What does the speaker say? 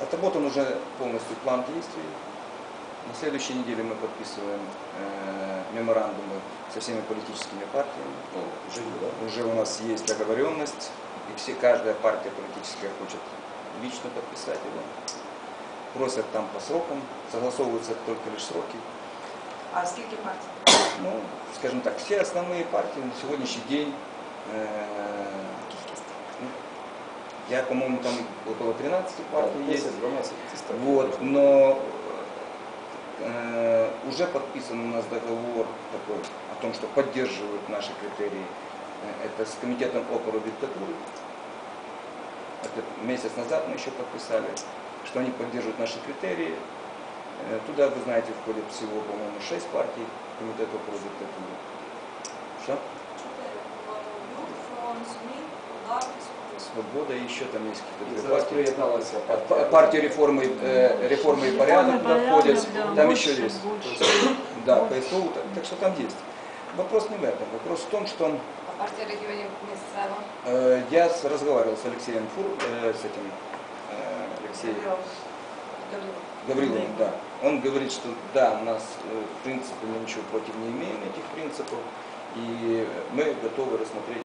Отработан уже полностью план действий. На следующей неделе мы подписываем э, меморандумы со всеми политическими партиями. Уже да? Уже у нас есть договоренность, и все, каждая партия политическая хочет лично подписать его. Просят там по срокам, согласовываются только лишь сроки. А скільки партій? Ну, скажем так, все основные партии на сегодняшний день, э, я, по-моему, там около 13 партий есть. 10-12 тестов. Вот, но э, уже подписан у нас договор такой о том, что поддерживают наши критерии. Э, Это с комитетом опоры диктатуры. Это месяц назад мы еще подписали, что они поддерживают наши критерии. Э, Туда, вы знаете, входит всего, по-моему, 6 партий комитета опоры диктатуры. Что? свобода. Свобода, и еще там есть І какие-то зараз партии. приєдналася П- Партия реформы, э, реформы и порядок туда входит. Там еще есть. Да, ПСО, так, так что там есть. Вопрос не в этом. Вопрос в том, что А партія регіонів місцева? э, я с- разговаривал с Алексеем Фур, э, с этим э, Алексеем Гавриловым, да. Он говорит, что да, у нас э, в принципе мы ничего против не имеем этих принципов, и мы готовы рассмотреть